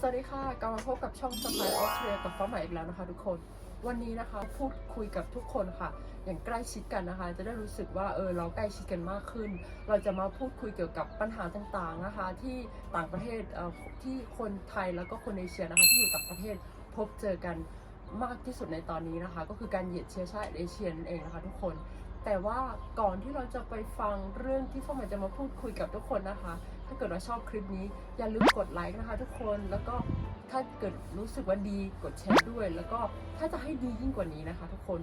สวัสดีค่ะกลับมาพบกับช่องสไปออสเตรียกับฟ้าใหม่อีกแล้วนะคะ ทุกคน วันนี้นะคะพูดคุยกับทุกคนค่ะ อย่างใกล้ชิดกันนะคะ จะได้รู้สึกว่าเออเราใกล้ชิดกันมากขึ้น เราจะมาพูดคุยเกี่ยวกับปัญหาต่างๆนะคะ ที่ต่างประเทศเอ่อที่คนไทยแล้วก็คนเอเชียนะคะที่อยู่ต่างประเทศพบเจอกันมากที่สุดในตอนนี้นะคะ ก็คือการเหยียดเชื้อชาติเอเชียนั่นเองนะคะ ทุกคนแต่ว่าก่อนที่เราจะไปฟังเรื่องที่ฟ้าใหม่จะมาพูดคุยกับทุกคนนะคะ ถ้าเกิดว่าชอบคลิปนี้ อย่าลืมกดไลค์นะคะ ทุกคนแล้วก็ถ้าเกิดรู้สึกว่าดีกดแชร์ด้วย แล้วก็ถ้าจะให้ดียิ่งกว่านี้นะคะ ทุกคน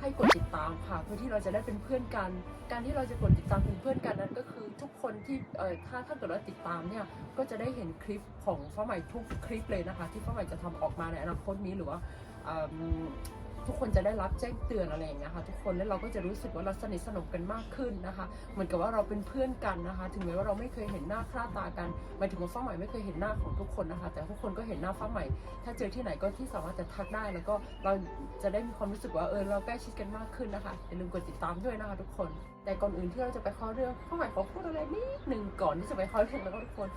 ให้กดติดตามค่ะ เพื่อที่เราจะได้เป็นเพื่อนกัน การที่เราจะกดติดตามเป็นเพื่อนกันนั้นก็คือทุกคนที่เอ่อถ้าถ้าเกิดว่าติดตามเนี่ยก็จะได้เห็นคลิปของฟ้าใหม่ทุกคลิปเลยนะคะ ที่ฟ้าใหม่จะทำออกมาในอนาคตนี้หรือว่า ทุกคนจะได้รับแจ้งเตือนอะไรอย่างเงี้ยค่ะทุกคนแล้วเราก็จะรู้สึกว่าเราสนิทสนมกันมากขึ้นนะคะเหมือนกับว่าเราเป็นเพื่อนกันนะคะ ถึงแม้ว่าเราไม่เคยเห็นหน้าค่าตากันหมายถึงว่าฟ้าใหม่ไม่เคยเห็นหน้าของทุกคนนะคะ แต่ทุกคนก็เห็นหน้าฟ้าใหม่ ถ้าเจอที่ไหนก็ที่สามารถจะทักได้ แล้วก็เราจะได้มีความรู้สึกว่าเออเราใกล้ชิดกันมากขึ้นนะคะอย่าลืมกดติดตามด้วยนะคะ ทุกคน แต่ก่อนอื่นที่เราจะไปข้าเรื่องฟ้าใหม่ขอพูดอะไรนิดหนึ่งก่อนที่จะไปข้าเรื่องนะคะทุกคน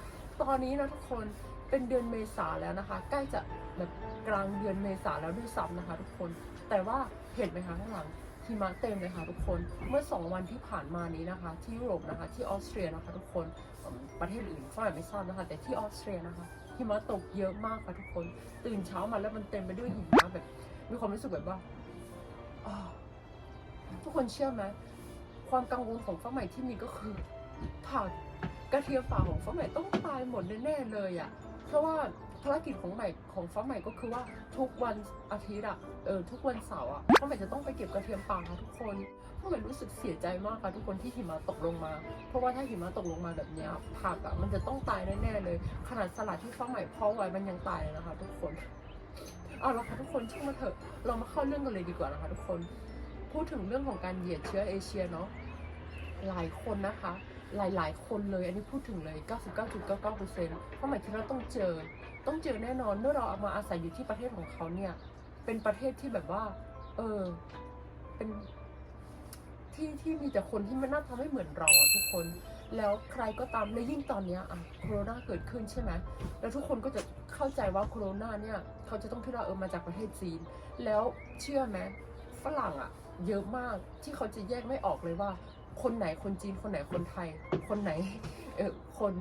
ตอนนี้นะทุกคนเป็นเดือนเมษาแล้วนะคะ ใกล้จะแบบกลางเดือนเมษาแล้วด้วยซ้ำนะคะ ทุกคน แต่ว่าเห็นไหมคะข้างหลังหิมะเต็มเลยค่ะทุกคนเมื่อ 2 วันที่ผ่านมานี้นะคะ ที่ยุโรปนะคะ ที่ออสเตรียนะคะ ทุกคนประเทศอื่นฝรั่งไม่ทราบนะคะ แต่ที่ออสเตรียนะคะหิมะตกเยอะมากค่ะทุกคน ตื่นเช้ามาแล้วมันเต็มไปด้วยหิมะแบบมีความรู้สึกแบบว่าทุกคนเชื่อไหมความกังวลของฟ้าใหม่ที่มีก็คือผักกระเทียมป่าของฟ้าใหม่ต้องตายหมดแน่ๆเลยอะ่ะเพราะว่า ภารกิจของใหม่ของฟ้าใหม่ก็คือว่าทุกวันอาทิตย์อะเออทุกวันเสาร์อะฟ้าใหม่จะต้องไปเก็บกระเทียมป่าค่ะทุกคนฟ้าใหม่รู้สึกเสียใจมากค่ะทุกคนที่หิมะตกลงมา เพราะว่าถ้าหิมะตกลงมาแบบนี้ผักอะมันจะต้องตายแน่ๆเลย ขนาดสลัดที่ฟ้าใหม่เพาะไว้มันยังตายเลยนะคะ ทุกคนเอาละค่ะทุกคนช่างมาเถอะเรามาเข้าเรื่องกันเลยดีกว่านะคะ ทุกคน พูดถึงเรื่องของการเหยียดเชื้อเอเชียเนาะหลายคนนะคะ หลาย ๆ คนเลย อันนี้พูดถึงเลย 99.99%เพราะหมายคิดว่าต้องเจอ ต้องเจอแน่นอน เมื่อเราเอามาอาศัยอยู่ที่ประเทศของเขาเนี่ย เป็นประเทศที่แบบว่า เออ เป็นที่ที่มีแต่คนที่มันน่าทำให้เหมือนเราอะทุกคน แล้วใครก็ตามและยิ่งตอนเนี้ยอะโคโรนาเกิดขึ้นใช่ไหมแล้วทุกคนก็จะเข้าใจว่าโคโรนาเนี่ยเขาจะต้องคิดว่าเออมาจากประเทศจีน แล้วเชื่อไหมฝรั่งอะเยอะมากที่เขาจะแยกไม่ออกเลยว่า คนไหนคนจีนคนไหนคนไทย คนไหนเออคน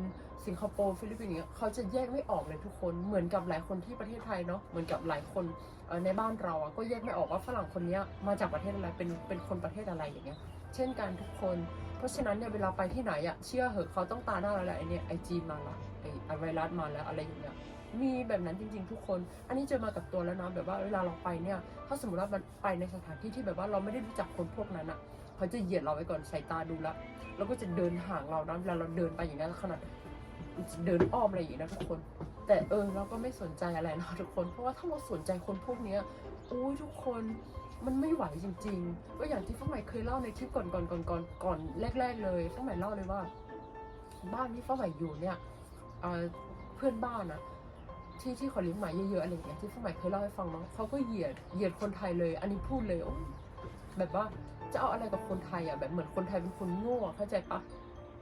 สิงคโปร์ฟิลิปปินส์เนี่ยเขาจะแยกไม่ออกเลยทุกคนเหมือนกับหลายคนที่ประเทศไทยเนาะเหมือนกับหลายคนในบ้านเราอะก็แยกไม่ออกว่าฝรั่งคนนี้มาจากประเทศอะไรเป็นเป็นคนประเทศอะไรอย่างเงี้ยเช่นกันทุกคน เพราะฉะนั้นเนี่ยเวลาไปที่ไหนอะเชื่อเหอะเขาต้องตาหน้าแล้วแหละไอเนี่ยไอจีนมาละไอไอไวรัสมาแล้วอะไรอย่างเงี้ยมีแบบนั้นจริง ๆ ทุกคน อันนี้เจอมากับตัวแล้วนะแบบว่าเวลาเราไปเนี่ย ถ้าสมมติว่าไปในสถานที่ที่แบบว่าเราไม่ได้รู้จักคนพวกนั้นอะ เขาจะเหยียดเราไว้ก่อนสายตาดูละแล้วก็จะเดินห่างเรานะเวลาเราเดินไปอย่างนี้นขนาดเดินอ้อมอะไรอย่างนี้นะทุกคน แต่เออเราก็ไม่สนใจอะไรนะทุกคน เพราะว่าถ้าเราสนใจคนพวกเนี้ยโอ้ยทุกคนมันไม่ไหวจริง ๆ ก็อย่างที่ฟ้าใหม่เคยเล่าในคลิปก่อนก่อนก่อนก่อนก่อนแรก ๆ เลยฟ้าใหม่เล่าเลยว่า บ้านที่ฟ้าใหม่อยู่เนี่ยเพื่อนบ้านอะที่ที่เขาเลี้ยงหมาเยอะๆอะไรอย่างเงี้ยที่สมัยเคยเล่าให้ฟังเนาะเขาก็เหยียดเหยียดคนไทยเลย อันนี้พูดเลยโอ้ยแบบว่า จะเอาอะไรกับคนไทยอะแบบเหมือนคนไทยเป็นคนโง่อเข้าใจปะ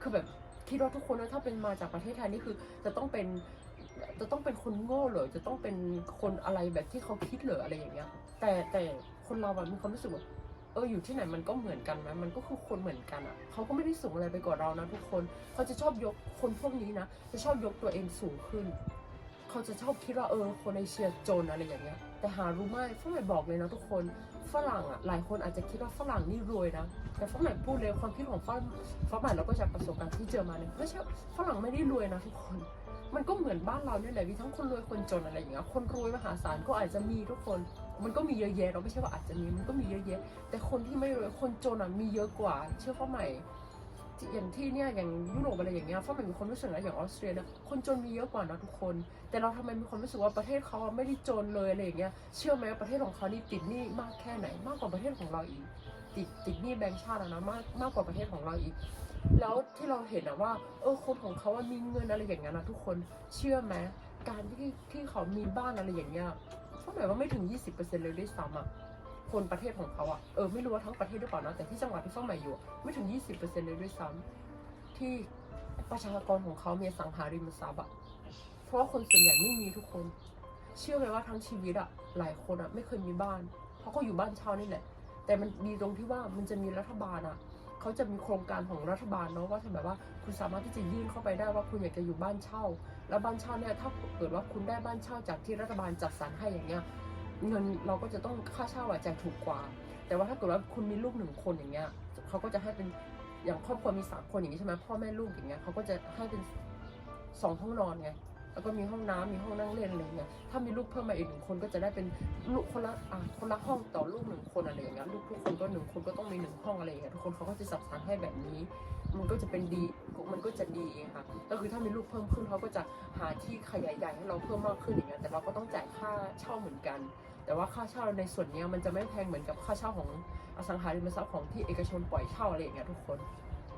คือแบบคิดว่าทุกคนถ้าเป็นมาจากประเทศไทยนี่คือ จะต้องเป็นจะต้องเป็นคนโง่เหรอจะต้องเป็นคนอะไรแบบที่เขาคิดเหรออะไรอย่างเงี้ย แต่แต่คนเราแบบมีความรู้สึกว่าเอออยู่ที่ไหนมันก็เหมือนกันไหมมันก็คือคนเหมือนกันอะเขาก็ไม่ได้สูงอะไรไปกว่าเรานะทุกคนเขาจะชอบยกคนพวกนี้นะจะชอบยกตัวเองสูงขึ้น เขาจะชอบคิดว่าเออคนเอเชียจนอะไรอย่างเงี้ย แต่หารู้ไหมฝรั่งบอกเลยนะทุกคนฝรั่งอะหลายคนอาจจะคิดว่าฝรั่งนี่รวยนะแต่ฝรั่งพูดเลยความคิดของฝรั่งฝรั่งเราก็จากประสบการณ์ที่เจอมาเนี่ยไม่ใช่ฝรั่งไม่ได้รวยนะทุกคน มันก็เหมือนบ้านเราเนี่ยแหละมีทั้งคนรวยคนจนอะไรอย่างเงี้ยคนรวยมหาศาลก็อาจจะมีทุกคน มันก็มีเยอะแยะเราไม่ใช่ว่าอาจจะมีมันก็มีเยอะแยะ แต่คนที่ไม่รวยคนจนอะมีเยอะกว่าเชื่อฟ้าใหม่ที่ อย่างที่เนี่ยอย่างยุโรปอะไรอย่างเงี้ยฟ้าใหม่มีความรู้สึกนะอย่างออสเตรียเนี่ยคนจนมีเยอะกว่านะทุกคน แต่เราทำไมมีความรู้สึกว่าประเทศเขาอะไม่ได้จนเลยอะไรอย่างเงี้ยเชื่อไหมว่าประเทศของเขานี่ติดหนี้มากแค่ไหนมากกว่าประเทศของเราอีก ติดติดหนี้แบงก์ชาติอะนะมากมากกว่าประเทศของเราอีก แล้วที่เราเห็นอะว่าเออคนของเขาอะมีเงินอะไรอย่างเงี้ยนะทุกคนเชื่อไหมการที่ที่เขามีบ้านอะไรอย่างเงี้ยฟ้าหมายว่าไม่ถึง 20%เลยด้วยซ้ำอะ คนประเทศของเขาอะเออไม่รู้ว่าทั้งประเทศหรือเปล่านะแต่ที่จังหวัดที่ฟ้าใหม่อยู่ไม่ถึง 20%เลยด้วยซ้ำที่ประชากรของเขามีอสังหาริมทรัพย์อะเพราะว่าคนส่วนใหญ่ไม่มีทุกคน เชื่อไหมว่าทั้งชีวิตอะหลายคนอะไม่เคยมีบ้าน เพราะเขาอยู่บ้านเช่านี่แหละ แต่มันดีตรงที่ว่ามันจะมีรัฐบาลอะเขาจะมีโครงการของรัฐบาลเนาะว่าแบบว่าคุณสามารถที่จะยื่นเข้าไปได้ว่าคุณอยากจะอยู่บ้านเช่า แล้วบ้านเช่าเนี่ยถ้าเกิดว่าคุณได้บ้านเช่าจากที่รัฐบาลจัดสรรให้อย่างเงี้ย เงินเราก็จะต้องค่าเช่าอาจจะถูกกว่า แต่ว่าถ้าเกิดว่าคุณมีลูกหนึ่งคนอย่างเงี้ยเขาก็จะให้เป็นอย่างครอบครัวมีสามคนอย่างนี้ใช่ไหมพ่อแม่ลูกอย่างเงี้ยเขาก็จะให้เป็นสองห้องนอนไง แล้วก็มีห้องน้ำมีห้องนั่งเล่นอะไรเงี้ยถ้ามีลูกเพิ่มมาอีกหนึ่งคนก็จะได้เป็นลูกคนละอะคนละห้องต่อลูกหนึ่งคนอะไรอย่างเงี้ยลูกทุกคนก็หนึ่งคนก็ต้องมีหนึ่งห้องอะไรอย่างเงี้ยทุกคนเขาก็จะจัดสรรให้แบบนี้ มันก็จะเป็นดีมันก็จะดีค่ะก็คือถ้ามีลูกเพิ่มขึ้นเขาก็จะหาที่ขยายใหญ่ให้เราเพิ่มมากขึ้นอย่างเงี้ยแต่เราก็ต้องจ่ายค่าเช่าเหมือนกัน แต่ว่าค่าเช่าในส่วนนี้มันจะไม่แพงเหมือนกับค่าเช่าของอสังหาริมทรัพย์ของที่เอกชนปล่อยเช่าอะไรอย่างเงี้ยทุกคน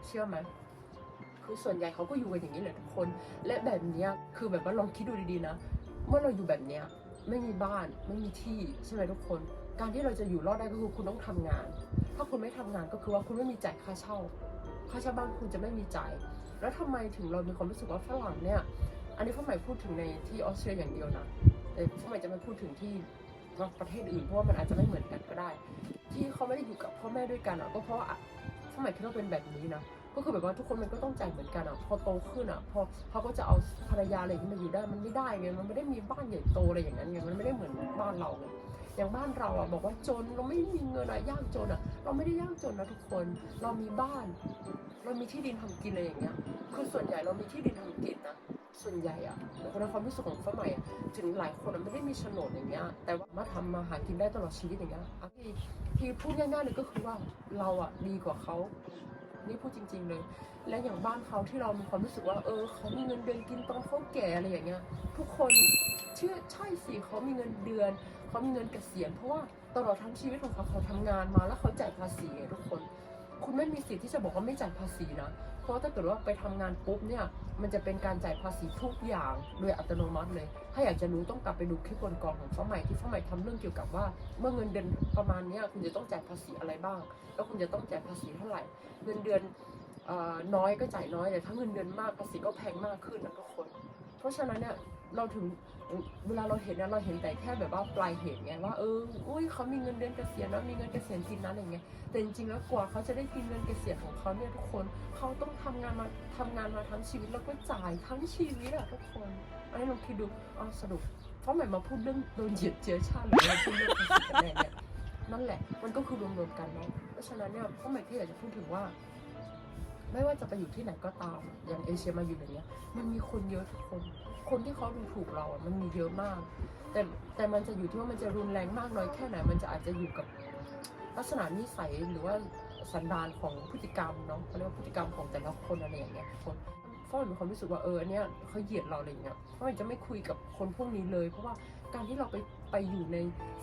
เชื่อไหม คือส่วนใหญ่เขาก็อยู่กันอย่างนี้แหละทุกคน และแบบนี้คือแบบว่าลองคิดดูดีๆนะเมื่อเราอยู่แบบเนี้ยไม่มีบ้านไม่มีที่ใช่ไหมทุกคน การที่เราจะอยู่รอดได้ก็คือคุณต้องทำงาน ถ้าคุณไม่ทำงานก็คือว่าคุณไม่มีจ่ายค่าเช่า ค่าเช่าบ้านคุณจะไม่มีจ่าย แล้วทำไมถึงเรามีความรู้สึกว่าฝรั่งเนี่ยอันนี้พ่อใหม่พูดถึงในที่ออสเตรียอย่างเดียวนะแต่พ่อใหม่จะไม่พูดถึงที่ประเทศอื่นเพราะว่ามันอาจจะไม่เหมือนกันก็ได้ ที่เขาไม่ได้อยู่กับพ่อแม่ด้วยกันอะก็เพราะว่าพ่อใหม่คิดว่าเป็นแบบนี้นะ ก็คือแบบว่าทุกคนมันก็ต้องจ่ายเหมือนกันอะพอโตขึ้นอะพอเขาก็จะเอาภรรยาอะไรที่มาอยู่ได้มันไม่ได้ไงมันไม่ได้มีบ้านใหญ่โตอะไรอย่างนั้นไงมันไม่ได้เหมือนบ้านเราไงอย่างบ้านเราอะบอกว่าจนเราไม่มีเงินอะยากจนอะ เราไม่ได้ยากจนนะทุกคนเรามีบ้าน เรามีที่ดินทำกินอะไรอย่างเงี้ยคือส่วนใหญ่เรามีที่ดินทำกินนะส่วนใหญ่อะในความรู้สึกของฟ้าใหม่ะถึงหลายคนอะไม่ได้มีโฉนดอย่างเงี้ย แต่ว่ามาทำมาหากินได้ตลอดชีวิตอย่างเงี้ยที่ที่พูดง่ายๆเลยก็คือว่าเราอะดีกว่าเขา นี่พูดจริง ๆ เลย และอย่างบ้านเขาที่เรามีความรู้สึกว่า เออเขามีเงินเดือนกินตอนเขาแก่อะไรอย่างเงี้ย ทุกคนเชื่อใช่สิเขามีเงินเดือนเขามีเงินเกษียณเพราะว่าตลอดทั้งชีวิตของเขาเขาทำงานมาแล้วเขาจ่ายภาษีทุกคน คุณไม่มีสิทธิ์ที่จะบอกว่าไม่จ่ายภาษีนะ เพราะถ้าเกิดว่าไปทำงานปุ๊บเนี่ย มันจะเป็นการจ่ายภาษีทุกอย่างโดยอัตโนมัติเลย ถ้าอยากจะรู้ต้องกลับไปดูคลิปก่อนๆของฟ้าใหม่ที่ฟ้าใหม่ทำเรื่องเกี่ยวกับว่า เมื่อเงินเดือนประมาณนี้คุณจะต้องจ่ายภาษีอะไรบ้าง แล้วคุณจะต้องจ่ายภาษีเท่าไหร่ เงินเดือนน้อยก็จ่ายน้อยแต่ถ้าเงินเดือนมากภาษีก็แพงมากขึ้นนะทุกคน เพราะฉะนั้นเนี่ยเราถึง เวลาเราเห็นเนี่ยเราเห็นแต่แค่แบบว่าปลายเหตุไงว่าเอออุ้ยเขามีเงินเดือนเกษียณนะมีเงินเกษียณกินนะอะไรเงี้ยแต่จริงๆแล้วกว่าเขาจะได้กินเงินเกษียณของเขาเนี่ยทุกคนเขาต้องทำงานมาทำงานมาทั้งชีวิตแล้วก็จ่ายทั้งชีวิตอะทุกคนอันนี้ลองคิดดูอ๋อสรุปเพราะใหม่มาพูดเรื่องโดนเหยียดเชื้อชาติหรือว่าพูดเรื่องภาษีกันแน่เนี่ยนั่นแหละมันก็คือรวมๆกันเนาะเพราะฉะนั้นเนี่ยพ่อใหม่แค่อยากจะพูดถึงว่า ไม่ว่าจะไปอยู่ที่ไหนก็ตาม อย่างเอเชียมาอยู่อย่างเงี้ย มันมีคนเยอะทุกคน คนที่เขาดูถูกเราอะมันมีเยอะมาก แต่แต่มันจะอยู่ที่ว่ามันจะรุนแรงมากน้อยแค่ไหน มันจะอาจจะอยู่กับลักษณะนิสัยหรือว่าสันดานของพฤติกรรมเนาะเขาเรียกว่าพฤติกรรมของแต่ละคนอะไรอย่างเงี้ยคนเพราะมันมีความรู้สึกว่าเอออันเนี้ยเขาเหยียดเราอะไรเงี้ยเพราะมันจะไม่คุยกับคนพวกนี้เลย เพราะว่าการที่เราไปไปอยู่ใน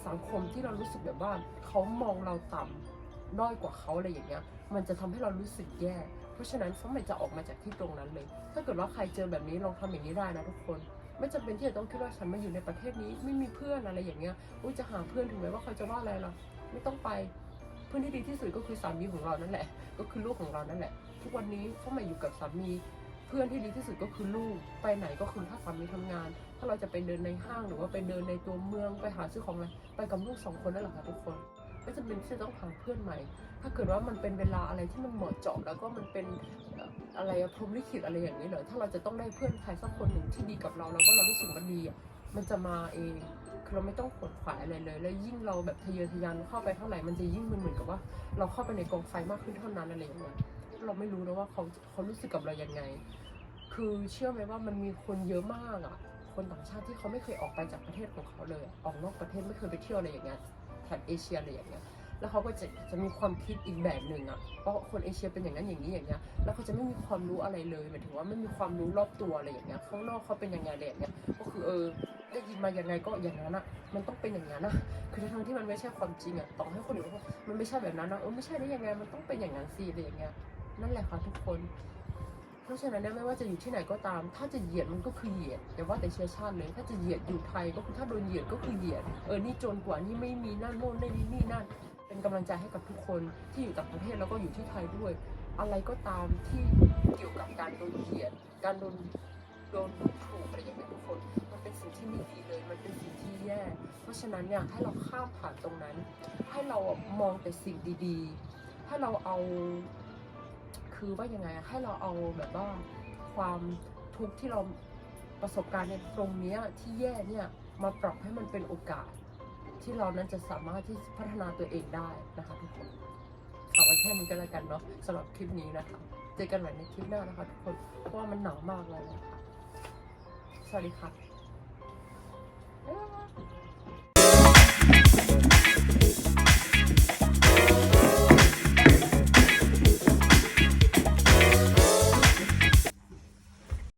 สังคมที่เรารู้สึกแบบว่าเขามองเราต่ำด้อยกว่าเขาอะไรอย่างเงี้ย มันจะทำให้เรารู้สึกแย่ เพราะฉะนั้นฟ้าใหม่จะออกมาจากที่ตรงนั้นเลย ถ้าเกิดว่าใครเจอแบบนี้ลองทำอย่างนี้ได้นะทุกคน ไม่จำเป็นที่จะต้องคิดว่าฉันมาอยู่ในประเทศนี้ ไม่มีเพื่อนอะไรอย่างเงี้ยอุ้ยจะหาเพื่อนถึงแม้ว่าเขาจะว่าอะไรล่ะไม่ต้องไปเพื่อนที่ดีที่สุดก็คือสามีของเรานั่นแหละ ก็คือลูกของเรานั่นแหละ ทุกวันนี้ฟ้าใหม่อยู่กับสามีเพื่อนที่ดีที่สุดก็คือลูก ไปไหนก็คือถ้าสามีทำงาน ถ้าเราจะไปเดินในห้างหรือว่าไปเดินในตัวเมืองไปหาซื้อของอะไรไปกับลูกสองคนนั่นแหละค่ะทุกคน ไม่จำเป็นที่จะต้องหาเพื่อนใหม่ ถ้าเกิดว่ามันเป็นเวลาอะไรที่มันเหมาะเจาะแล้วก็มันเป็นอะไรอะพรมลิขิตอะไรอย่างนี้เหรอถ้าเราจะต้องได้เพื่อนใครสักคนหนึ่งที่ดีกับเราแล้วก็เรารู้สึกมันดีมันจะมาเองคือเราไม่ต้องขวนขวายอะไรเลย แล้วยิ่งเราแบบทะเยอทะยานเข้าไปเท่าไหร่มันจะยิ่งมันเหมือนกับว่า เราเข้าไปในกองไฟมากขึ้นเท่านั้นอะไรอย่างเงี้ยเราไม่รู้นะว่าเขาเขารู้สึกกับเรายังไง คือเชื่อไหมว่ามันมีคนเยอะมากอะคนต่างชาติที่เขาไม่เคยออกไปจากประเทศของเขาเลย ออกนอกประเทศไม่เคยไปเที่ยวอะไรอย่างเงี้ย แถบเอเชียอะไรอย่างเงี้ยแล้วเขาก็จะจะมีความคิดอีกแบบหนึ่งอะเพราะคนเอเชียเป็นอย่างนั้นอย่างนี้อย่างเงี้ยแล้วเขาจะไม่มีความรู้อะไรเลยหมายถึงว่าไม่มีความรู้รอบตัวอะไรอย่างเงี้ยข้างนอกเขาเป็นยังไงอะไรอย่างเงี้ยก็คือเออได้ยินมาอยังไงก็อย่างนั้นอะมันต้องเป็นอย่างนั้นนะคือทั้งที่มันไม่ใช่ความจริงอะต่อให้คนอื่นเขามันไม่ใช่แบบนั้นนะเออไม่ใช่ได้ยังไงมันต้องเป็นอย่างนั้นสิอะไรอย่างเงี้ยนั่นแหละค่ะทุกคน เพราะฉะนั้นเนี่ยไม่ว่าจะอยู่ที่ไหนก็ตาม ถ้าจะเหยียดมันก็คือเหยียดอย่าว่าแต่เชื้อชาติเลย ถ้าจะเหยียดอยู่ไทยก็คือถ้าโดนเหยียดก็คือเหยียด เออ นี่จนกว่า นี่ไม่มีนั่นโน่นนี่นี่นั่น เป็นกำลังใจให้กับทุกคนที่อยู่ต่างประเทศแล้วก็อยู่ที่ไทยด้วย อะไรก็ตามที่เกี่ยวกับการโดนเหยียด การโดนโดนถูกอะไรอย่างเงี้ยทุกคน มันเป็นสิ่งที่ไม่ดีเลย มันเป็นสิ่งที่แย่ เพราะฉะนั้นเนี่ยให้เราข้ามผ่านตรงนั้น ให้เรามองแต่สิ่งดีๆ ให้เราเอา คือว่ายังไงให้เราเอาแบบว่าความทุกข์ที่เราประสบการณ์ในตรงนี้ที่แย่เนี่ยมาปรับให้มันเป็นโอกาส ที่เรานั้นจะสามารถที่พัฒนาตัวเองได้นะคะทุกคนเอาไว้แค่นี้ก็แล้วกันเนาะสำหรับคลิปนี้นะคะเจอกันใหม่ในคลิปหน้านะคะทุกคนเพราะว่ามันหนาวมากเลยนะคะสวัสดีค่ะ